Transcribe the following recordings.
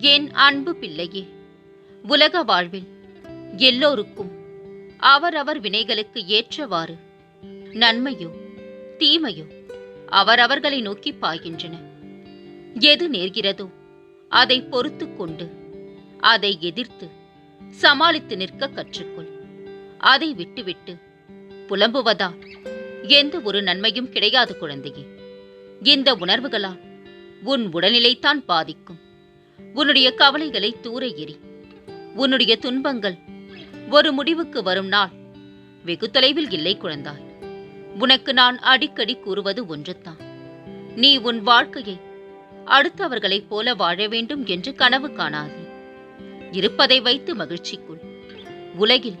என் அன்பு பிள்ளையே உலக வாழ்வில் எல்லோருக்கும் அவரவர் வினைகளுக்கு ஏற்றவாறு நன்மையோ தீமையோ அவரவர்களை நோக்கி பாய்கின்றன. எது நேர்கிறதோ அதை பொறுத்து கொண்டு அதை எதிர்த்து சமாளித்து நிற்க கற்றுக்கொள். அதை விட்டுவிட்டு புலம்புவதால் எந்த ஒரு நன்மையும் கிடையாது குழந்தையே. இந்த உணர்வுகளால் உன் உடல்நிலைத்தான் பாதிக்கும். உன்னுடைய கவலைகளை தூர எறி. உன்னுடைய துன்பங்கள் ஒரு முடிவுக்கு வரும் நாள். வெகு தொலைவில் இல்லை குழந்தாய். உனக்கு நான் அடிக்கடி கூறுவது ஒன்றுதான் நீ உன் வாழ்க்கையை அடுத்தவர்களைப் போல வாழ வேண்டும் என்று கனவு காணாதே. இருப்பதை வைத்து மகிழ்ச்சிக்குள். உலகில்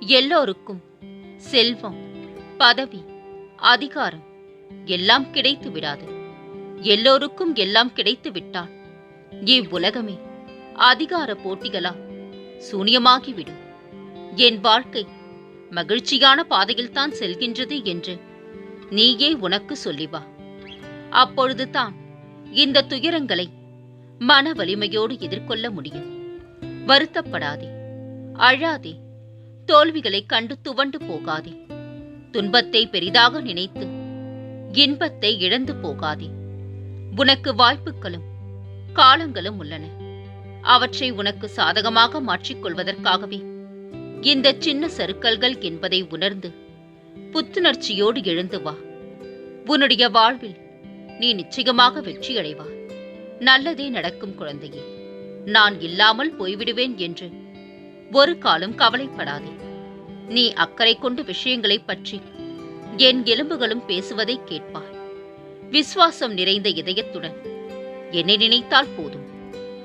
எல்லோருக்கும் செல்வம் பதவி அதிகாரம் எல்லாம் கிடைத்து விடாது. எல்லோருக்கும் எல்லாம் கிடைத்து விட்டால் இவ்வுலகமே அதிகார போட்டிகளால் சூனியமாகிவிடும். என் வாழ்க்கை மகிழ்ச்சியான பாதையில்தான் செல்கின்றது என்று நீயே உனக்கு சொல்லி வா அப்பொழுது தான் இந்த துயரங்களை மன வலிமையோடு எதிர்கொள்ள முடியும். வருத்தப்படாதே. அழாதே. தோல்விகளை கண்டு துவண்டு போகாதே. துன்பத்தை பெரிதாக நினைத்து இன்பத்தை இழந்து போகாதே. உனக்கு வாய்ப்புகளும் காலங்களும் உள்ளன. அவற்றை உனக்கு சாதகமாக மாற்றிக்கொள்வதற்காகவே இந்த சின்ன சருக்கல்கள் என்பதை உணர்ந்து புத்துணர்ச்சியோடு எழுந்து வா. உன்னுடைய வாழ்வில் நீ நிச்சயமாக வெற்றியடைவா. நல்லதே நடக்கும் குழந்தையே. நான் இல்லாமல் போய்விடுவேன் என்று ஒரு காலம் கவலைப்படாதே. நீ அக்கறை கொண்டு விஷயங்களைப் பற்றி என் எலும்புகளும் பேசுவதை கேட்பாய். விசுவாசம் நிறைந்த இதயத்துடன் என்னை நினைத்தால் போதும்.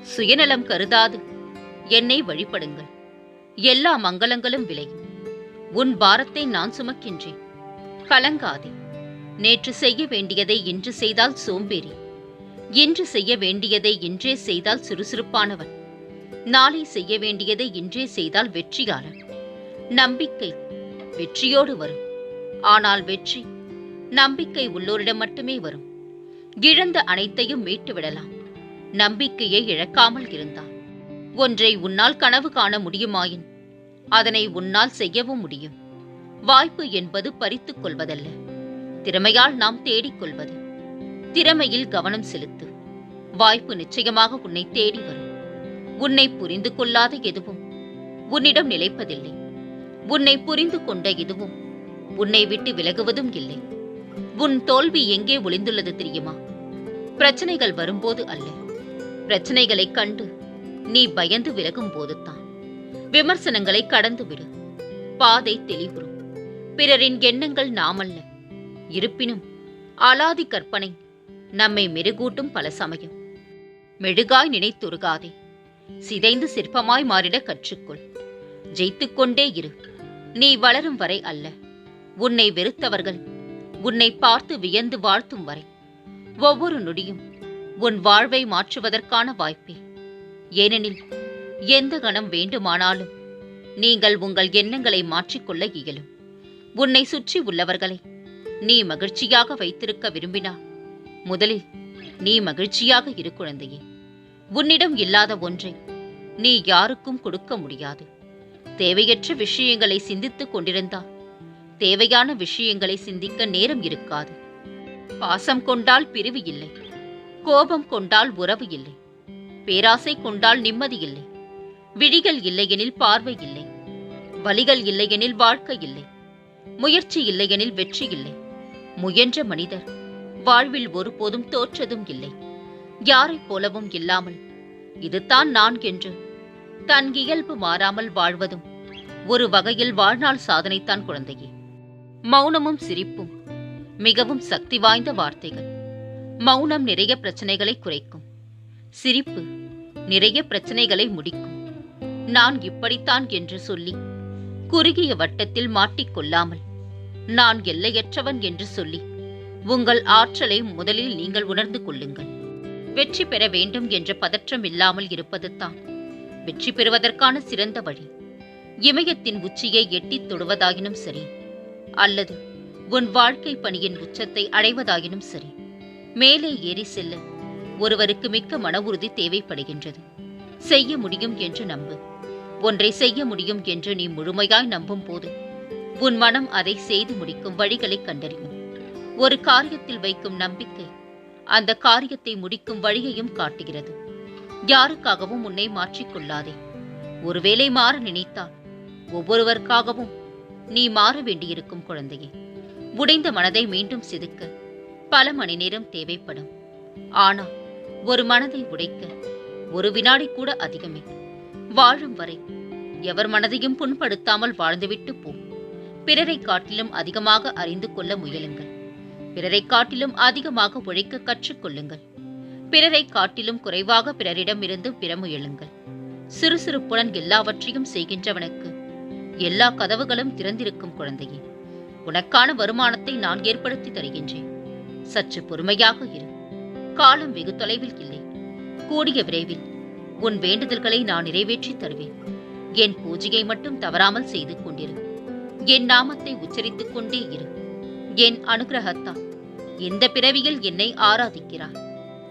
சுயநலம் கருதாது. என்னை வழிபடுங்கள். எல்லா மங்களங்களும் விளையும். உன் பாரத்தை நான் சுமக்கின்றேன். கலங்காதே. நேற்று செய்ய வேண்டியதை இன்று செய்தால் சோம்பேறி. இன்று செய்ய வேண்டியதை இன்றே செய்தால் சுறுசுறுப்பானவன். நாளை செய்ய வேண்டியதை இன்றே செய்தால் வெற்றியாளன். நம்பிக்கை வெற்றியோடு வரும். ஆனால் வெற்றி நம்பிக்கை உள்ளோரிடம் மட்டுமே வரும். இழந்த அனைத்தையும் மீட்டுவிடலாம். நம்பிக்கையை இழக்காமல் இருந்தான். ஒன்றை உன்னால் கனவு காண முடியுமாயின்? அதனை உன்னால் செய்யவும் முடியும். வாய்ப்பு என்பது பறித்துக் கொள்வதல்ல. திறமையால் நாம் தேடிக் கொள்வது. திறமையில் கவனம் செலுத்து. வாய்ப்பு நிச்சயமாக உன்னை தேடி வரும். உன்னை புரிந்து கொள்ளாத எதுவும் உன்னிடம் நிலைப்பதில்லை. உன்னை புரிந்து கொண்ட எதுவும் உன்னை விட்டு விலகுவதும் இல்லை. உன் தோல்வி எங்கே ஒளிந்துள்ளது தெரியுமா? பிரச்சனைகள் வரும்போது அல்ல. பிரச்சனைகளைக் கண்டு நீ பயந்து விலகும் போதுதான். விமர்சனங்களை கடந்து விடு. பாதை தெளிவுறும். பிறரின் எண்ணங்கள் நாமல்ல. இருப்பினும் அலாதி கற்பனை நம்மை மெருகூட்டும் பல சமயம். மெழுகாய் நினைத்துருகாதே. சிதைந்து சிற்பமாய் மாறிட கற்றுக்கொள். ஜெயித்துக் கொண்டே இரு. நீ வளரும் வரை அல்ல. உன்னை வெறுத்தவர்கள் உன்னை பார்த்து வியந்து வாழ்த்தும் வரை. ஒவ்வொரு நொடியும் உன் வாழ்வை மாற்றுவதற்கான வாய்ப்பே. ஏனெனில் எந்த கணம் வேண்டுமானாலும் நீங்கள் உங்கள் எண்ணங்களை மாற்றிக்கொள்ள இயலும். உன்னை சுற்றி உள்ளவர்களை நீ மகிழ்ச்சியாக வைத்திருக்க விரும்பினால் முதலில் நீ மகிழ்ச்சியாக இரு குழந்தையே. உன்னிடம் இல்லாத ஒன்றை நீ யாருக்கும் கொடுக்க முடியாது. தேவையற்ற விஷயங்களை சிந்தித்துக் கொண்டிருந்தால் தேவையான விஷயங்களை சிந்திக்க நேரம் இருக்காது. பாசம் கொண்டால் பிரிவு இல்லை. கோபம் கொண்டால் உறவு இல்லை. பேராசை கொண்டால் நிம்மதி இல்லை. விழிகள் இல்லையெனில் பார்வை இல்லை. வலிகள் இல்லையெனில் வாழ்க்கை இல்லை. முயற்சி இல்லையெனில் வெற்றி இல்லை. முயன்ற மனிதர் வாழ்வில் ஒருபோதும் தோற்றதும் இல்லை. யாரைப் போலவும் இல்லாமல் இதுதான் நான் என்று தன் இயல்பு மாறாமல் வாழ்வதும் ஒரு வகையில் வாழ்நாள் சாதனைத்தான் குழந்தையே. மௌனமும் சிரிப்பும் மிகவும் சக்தி வாய்ந்த வார்த்தைகள். மௌனம் நிறைய பிரச்சனைகளை குறைக்கும். சிரிப்பு நிறைய பிரச்சனைகளை முடிக்கும். நான் இப்படித்தான் என்று சொல்லி குறுகிய வட்டத்தில் மாட்டிக்கொள்ளாமல் நான் எல்லையற்றவன் என்று சொல்லி உங்கள் ஆற்றலை முதலில் நீங்கள் உணர்ந்து கொள்ளுங்கள். வெற்றி பெற வேண்டும் என்ற பதற்றம் இல்லாமல் இருப்பதுதான் வெற்றி பெறுவதற்கான சிறந்த வழி. இமயத்தின் உச்சியை எட்டித் தொடுவதாயினும் சரி அல்லது உன் வாழ்க்கை பணியின் உச்சத்தை அடைவதாயினும் சரி மேலே ஏறி செல்ல ஒருவருக்கு மிக்க மன உறுதி தேவைப்படுகின்றது. செய்ய முடியும் என்று நம்பு. ஒன்றை செய்ய முடியும் என்று நீ முழுமையாய் நம்பும் போது உன் மனம் அதை செய்து முடிக்கும் வழிகளை கண்டறியும். ஒரு காரியத்தில் வைக்கும் நம்பிக்கை அந்த காரியத்தை முடிக்கும் வழியையும் காட்டுகிறது. யாருக்காகவும் உன்னை மாற்றிக்கொள்ளாதே ஒருவேளை மாற நினைத்தால் ஒவ்வொருவருக்காகவும் நீ மாற வேண்டியிருக்கும் குழந்தையே. உடைந்த மனதை மீண்டும் செதுக்க பல மணி நேரம் தேவைப்படும். ஆனால் ஒரு மனதை உடைக்க ஒரு வினாடி கூட அதிகமே. வாழும் வரை எவர் மனதையும் புண்படுத்தாமல் வாழ்ந்துவிட்டு போ. பிறரை காட்டிலும் அதிகமாக அறிந்து கொள்ள முயலுங்கள். பிறரை காட்டிலும் அதிகமாக உழைக்க கற்றுக்கொள்ளுங்கள் பிறரை காட்டிலும் குறைவாக பிறரிடமிருந்து பிற முயலுங்கள். சிறுசிறுப்புடன் எல்லாவற்றையும் செய்கின்றவனுக்கு எல்லா கதவுகளும் திறந்திருக்கும் குழந்தையே. உனக்கான வருமானத்தை நான் ஏற்படுத்தி தருகின்றேன். சற்று பொறுமையாக இரு. காலம் வெகு தொலைவில் இல்லை. கூடிய விரைவில் உன் வேண்டுதல்களை நான் நிறைவேற்றித் தருவேன். என் பூஜையை மட்டும் தவறாமல் செய்து கொண்டிரு. என் நாமத்தை உச்சரித்துக் கொண்டே இரு. என் அனுகிரகத்தால் இந்த பிறவியில் என்னை ஆராதிக்கிறார்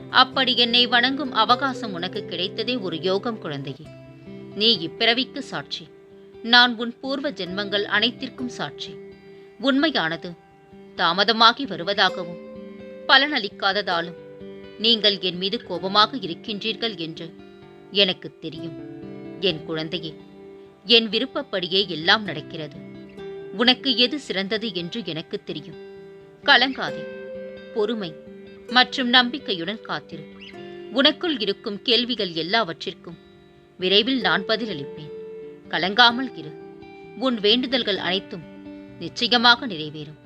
அப்படி என்னை வணங்கும் அவகாசம் உனக்கு கிடைத்ததே ஒரு யோகம் குழந்தையே. நீ இப்பிறவிக்கு சாட்சி. நான் உன் பூர்வ ஜென்மங்கள் அனைத்திற்கும் சாட்சி. உண்மையானது. தாமதமாகி வருவதாகவும் பலனளிக்காததாலும் நீங்கள் என் மீது கோபமாக இருக்கின்றீர்கள் என்று எனக்கு தெரியும். என் குழந்தையே என் விருப்பப்படியே எல்லாம் நடக்கிறது. உனக்கு எது சிறந்தது என்று எனக்கு தெரியும். கலங்காதே பொறுமை மற்றும் நம்பிக்கையுடன் காத்திரு. உனக்குள் இருக்கும் கேள்விகள் எல்லாவற்றிற்கும் விரைவில் நான் பதிலளிப்பேன். கலங்காமல் இரு. உன் வேண்டுதல்கள் அனைத்தும் நிச்சயமாக நிறைவேறும்.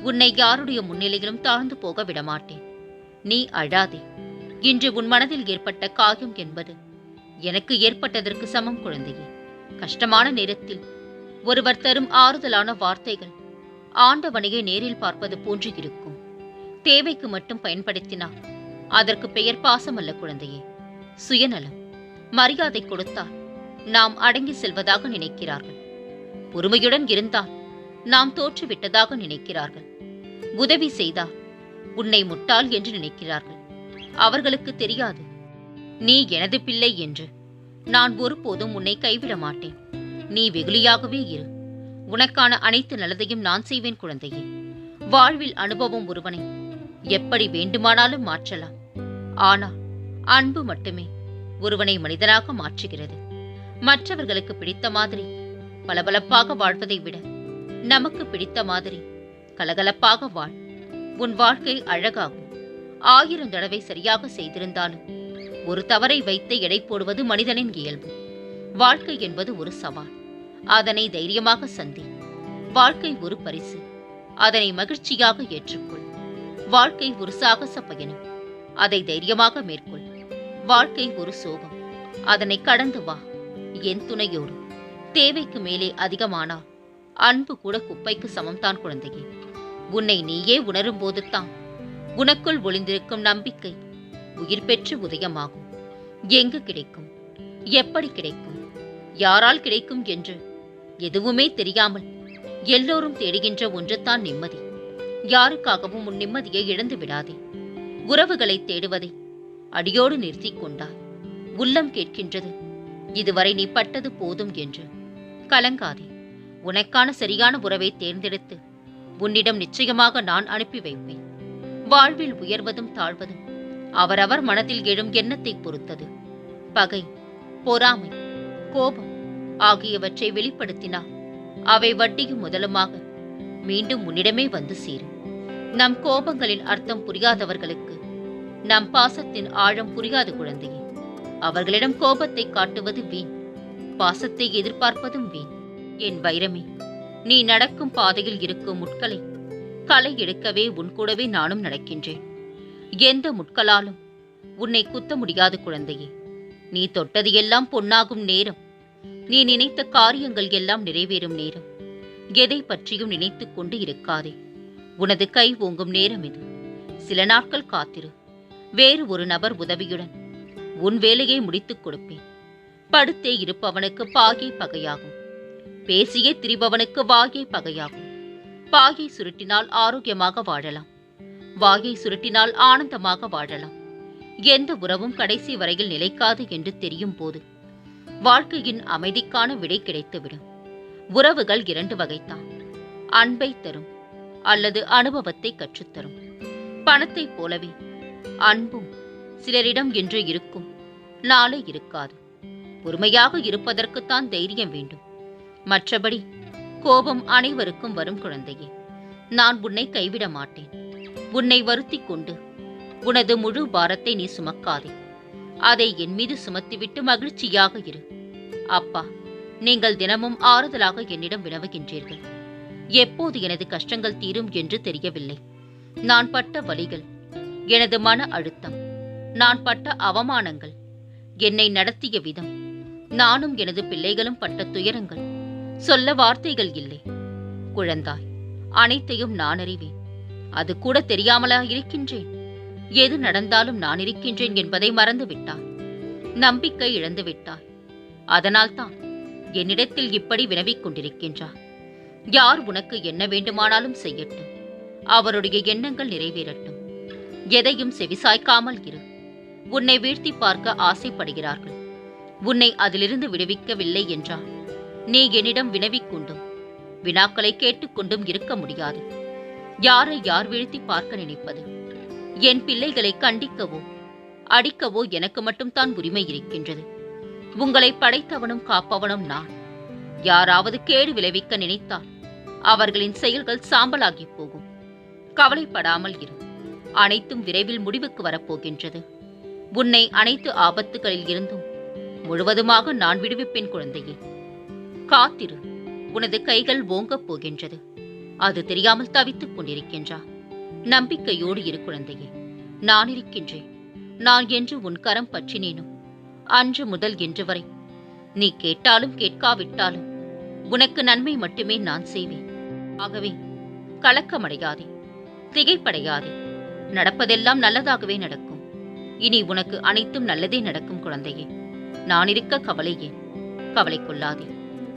உன்னை யாருடைய முன்னிலையிலும் தாழ்ந்து போக விடமாட்டேன். நீ அழாதே. இன்று உன் மனதில் ஏற்பட்ட காயம் என்பது எனக்கு ஏற்பட்டதற்கு சமம் குழந்தையே. கஷ்டமான நேரத்தில் ஒருவர் தரும் ஆறுதலான வார்த்தைகள் ஆண்டவனையே நேரில் பார்ப்பது போன்று இருக்கும். தேவைக்கு மட்டும் பயன்படுத்தினால் அதற்கு பெயர் பாசம் அல்ல குழந்தையே. சுயநலம். மரியாதை கொடுத்தால் நாம் அடங்கி செல்வதாக நினைக்கிறார்கள். பொறுமையுடன் இருந்தால் நாம் தோற்றுவிட்டதாக நினைக்கிறார்கள். உதவி செய்தால் உன்னை முட்டாள் என்று நினைக்கிறார்கள். அவர்களுக்கு தெரியாது. நீ எனது பிள்ளை என்று. நான் ஒருபோதும் உன்னை கைவிட மாட்டேன். நீ வெகுளியாகவே இரு. உனக்கான அனைத்து நல்லதையும் நான் செய்வேன் குழந்தையே. வாழ்வில் அனுபவம் ஒருவனை எப்படி வேண்டுமானாலும் மாற்றலாம். ஆனால் அன்பு மட்டுமே ஒருவனை மனிதனாக மாற்றுகிறது. மற்றவர்களுக்கு பிடித்த மாதிரி பளபளப்பாக வாழ்வதை விட நமக்கு பிடித்த மாதிரி. கலகலப்பாக வாழ். உன் வாழ்க்கை அழகாகும். ஆயிரம் தடவை சரியாக செய்திருந்தாலும் ஒரு தவறை வைத்து எடை போடுவது மனிதனின் இயல்பு. வாழ்க்கை என்பது ஒரு சவால். அதனை தைரியமாக சந்தி வாழ்க்கை ஒரு பரிசு. அதனை மகிழ்ச்சியாக ஏற்றுக்கொள். வாழ்க்கை ஒரு சாகச பயணம். அதை தைரியமாக மேற்கொள். வாழ்க்கை ஒரு சோகம். அதனை கடந்து வா. என் துணையோடு. தேவைக்கு மேலே அதிகமானால் அன்பு கூட குப்பைக்கு சமம்தான் குழந்தையே. உன்னை நீயே உணரும் போதுதான் உனக்குள் ஒளிந்திருக்கும் நம்பிக்கை உயிர் பெற்று உதயமாகும். எங்கு கிடைக்கும்? எப்படி கிடைக்கும்? யாரால் கிடைக்கும் என்று எதுவுமே தெரியாமல் எல்லோரும் தேடுகின்ற ஒன்றுதான் நிம்மதி. யாருக்காகவும் உன் நிம்மதியை இழந்து விடாதே. உறவுகளை தேடுவதை அடியோடு நிறுத்திக் கொண்டாய். உள்ளம் கேட்கின்றது இதுவரை நீ பட்டது போதும் என்று கலங்காதே. உனக்கான சரியான உறவை தேர்ந்தெடுத்து உன்னிடம் நிச்சயமாக நான் அனுப்பி வைப்பேன். வாழ்வில் உயர்வதும் தாழ்வதும் அவரவர் மனதில் எழும் எண்ணத்தை பொறுத்தது. பகை பொறாமை கோபம் ஆகியவற்றை வெளிப்படுத்தினால் அவை வட்டியும் முதலுமாக மீண்டும் உன்னிடமே வந்து சேரும். நம் கோபங்களின் அர்த்தம் புரியாதவர்களுக்கு நம் பாசத்தின் ஆழம் புரியாத குழந்தையே. அவர்களிடம் கோபத்தை காட்டுவது வீண் பாசத்தை எதிர்பார்ப்பதும் வீண். என் வைரமே நீ நடக்கும் பாதையில் இருக்கும் முட்களை களை எடுக்கவே உன் கூடவே நானும் நடக்கின்றேன். எந்த முட்களாலும் உன்னை குத்த முடியாது குழந்தையே. நீ தொட்டது எல்லாம் பொன்னாகும் நேரம். நீ நினைத்த காரியங்கள் எல்லாம் நிறைவேறும் நேரம். எதை பற்றியும் நினைத்துக் கொண்டு இருக்காதே. உனது கை ஓங்கும் நேரம் இது. சில நாட்கள் காத்திரு. வேறு ஒரு நபர் உதவியுடன் உன் வேலையை முடித்துக் கொடுப்பேன். படுத்தே இருப்பவனுக்கு பாகை பகையாகும். பேசியே திரிபவனுக்கு வாயை பகையாகும். வாயை சுருட்டினால் ஆரோக்கியமாக வாழலாம். வாயை சுருட்டினால் ஆனந்தமாக வாழலாம். எந்த உறவும் கடைசி வரையில் நிலைக்காது என்று தெரியும் போது வாழ்க்கையின் அமைதிக்கான விடை கிடைத்துவிடும். உறவுகள் இரண்டு வகைத்தான் அன்பை தரும் அல்லது அனுபவத்தை கற்றுத்தரும். பணத்தைப் போலவே அன்பும் சிலரிடம் இன்று இருக்கும் நாளை இருக்காது. பொறுமையாக இருப்பதற்குத்தான் தைரியம் வேண்டும். மற்றபடி கோபம் அனைவருக்கும் வரும் குழந்தையே. நான் உன்னை கைவிட மாட்டேன். உன்னை வருத்திக் கொண்டு உனது முழு பாரத்தை நீ சுமக்காதே. அதை என் மீது சுமத்திவிட்டு மகிழ்ச்சியாக இரு. அப்பா நீங்கள் தினமும் ஆறுதலாக என்னிடம் வினவுகின்றீர்கள். எப்போது எனது கஷ்டங்கள் தீரும் என்று தெரியவில்லை. நான் பட்ட வலிகள் எனது மன அழுத்தம் நான் பட்ட அவமானங்கள் என்னை நடத்திய விதம் நானும் எனது பிள்ளைகளும் பட்ட துயரங்கள் சொல்ல வார்த்தைகள் இல்லை. குழந்தாய் அனைத்தையும் நான் அறிவேன். அது கூட தெரியாமலா இருக்கின்றேன்? எது நடந்தாலும் நான் இருக்கின்றேன் என்பதை மறந்து விட்டாய் நம்பிக்கை இழந்து விட்டாய். அதனால்தான் என்னிடத்தில் இப்படி வினவிக் கொண்டிருக்கின்றார் யார் உனக்கு என்ன வேண்டுமானாலும் செய்யட்டும். அவருடைய எண்ணங்கள் நிறைவேறட்டும். எதையும் செவிசாய்க்காமல் இரு. உன்னை வீழ்த்தி பார்க்க ஆசைப்படுகிறார்கள். உன்னை அதிலிருந்து விடுவிக்கவில்லை என்றான். நீ என்னிடம் வினவிக் கொண்டும் வினாக்களை கேட்டுக்கொண்டும் இருக்க முடியாது. யாரை யார் வீழ்த்தி பார்க்க நினைப்பது? என் பிள்ளைகளை கண்டிக்கவோ அடிக்கவோ எனக்கு மட்டும்தான் உரிமை இருக்கின்றது. உங்களை படைத்தவனும் காப்பவனும் நான். யாராவது கேடு விளைவிக்க நினைத்தால் அவர்களின் செயல்கள் சாம்பலாகி போகும். கவலைப்படாமல் இரு. அனைத்தும் விரைவில் முடிவுக்கு வரப்போகின்றது உன்னை அனைத்து ஆபத்துகளில் இருந்தும் முழுவதுமாக நான் விடுவிப்பேன் குழந்தையே. காத்திரு. உனது கைகள் ஓங்கப் போகின்றது. அது தெரியாமல் தவித்துக் கொண்டிருக்கின்றா. நம்பிக்கையோடு இரு குழந்தையே. நான் இருக்கின்றேன். நான் என்று உன் கரம் பற்றினேனும் அன்று முதல் இன்று வரை. நீ கேட்டாலும் கேட்காவிட்டாலும். உனக்கு நன்மை மட்டுமே நான் செய்வேன். ஆகவே கலக்கமடையாதே. திகைப்படையாதே. நடப்பதெல்லாம் நல்லதாகவே நடக்கும். இனி உனக்கு அனைத்தும் நல்லதே நடக்கும் குழந்தையே. நான் இருக்க கவலையே கவலை கொள்ளாதே.